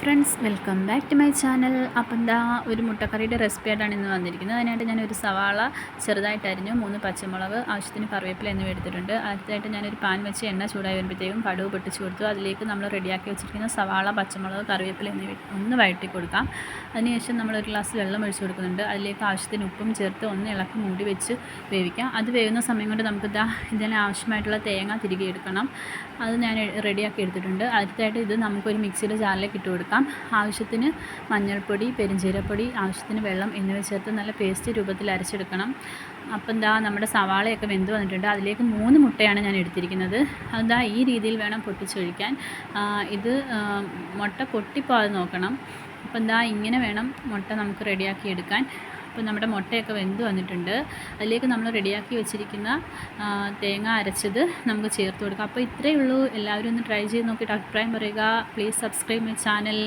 Friends welcome back to my channel അപ്പം എന്താ ഒരു മുട്ടക്കറിയുടെ റെസിപ്പി ആയിട്ടാണ് ഇന്ന് വന്നിരിക്കുന്നത്. അതിനായിട്ട് ഞാൻ ഒരു സവാള ചെറുതായിട്ട് അരിഞ്ഞു മൂന്ന് പച്ചമുളക് ആവശ്യത്തിന് കറിവേപ്പില എന്നിവ എടുത്തിട്ടുണ്ട്. അടുത്തായിട്ട് ഞാനൊരു പാൻ വെച്ച് എണ്ണ ചൂടായി വരുമ്പോഴത്തേക്കും കടുവ് പൊട്ടിച്ച് കൊടുത്തു. അതിലേക്ക് നമ്മൾ റെഡിയാക്കി വെച്ചിരിക്കുന്ന സവാള പച്ചമുളക് കറിവേപ്പില എന്നിവ ഒന്ന് വഴറ്റി കൊടുക്കാം. അതിനുശേഷം നമ്മൾ ഒരു ഗ്ലാസ് വെള്ളം ഒഴിച്ച് കൊടുക്കുന്നുണ്ട്. അതിലേക്ക് ആവശ്യത്തിന് ഉപ്പും ചേർത്ത് ഒന്ന് ഇളക്കി മൂടി വെച്ച് വേവിക്കാം. അത് വേവുന്ന സമയം കൊണ്ട് നമുക്ക് ഇതാ ഇതിന് ആവശ്യമായിട്ടുള്ള തേങ്ങ തിരികെ എടുക്കണം. അത് ഞാൻ റെഡിയാക്കി എടുത്തിട്ടുണ്ട്. അടുത്തായിട്ട് ഇത് നമുക്കൊരു മിക്സിയുടെ ജാറിലേക്ക് ഇട്ട് കൊടുക്കാം. ആവശ്യത്തിന് മഞ്ഞൾപ്പൊടി പെരിഞ്ചീരപ്പൊടി ആവശ്യത്തിന് വെള്ളം എന്നിവ ചേർത്ത് നല്ല പേസ്റ്റ് രൂപത്തിൽ അരച്ചെടുക്കണം. അപ്പം എന്താ നമ്മുടെ സവാളയൊക്കെ വെന്ത് വന്നിട്ടുണ്ട്. അതിലേക്ക് മൂന്ന് മുട്ടയാണ് ഞാൻ എടുത്തിരിക്കുന്നത്. അതെന്താ ഈ രീതിയിൽ വേണം പൊട്ടിച്ചൊഴിക്കാൻ ഇത് മുട്ട പൊട്ടിപ്പോകാതെ നോക്കണം. അപ്പം എന്താ ഇങ്ങനെ വേണം മുട്ട നമുക്ക് റെഡിയാക്കി എടുക്കാൻ. അപ്പോൾ നമ്മുടെ മുട്ടയൊക്കെ വെന്ത് വന്നിട്ടുണ്ട്. അതിലേക്ക് നമ്മൾ റെഡിയാക്കി വെച്ചിരിക്കുന്ന തേങ്ങ അരച്ചത് നമുക്ക് ചേർത്ത് കൊടുക്കാം. അപ്പോൾ ഇത്രയേ ഉള്ളൂ. എല്ലാവരും ഒന്ന് ട്രൈ ചെയ്ത് നോക്കിയിട്ട് അഭിപ്രായം പറയുക. Please subscribe my channel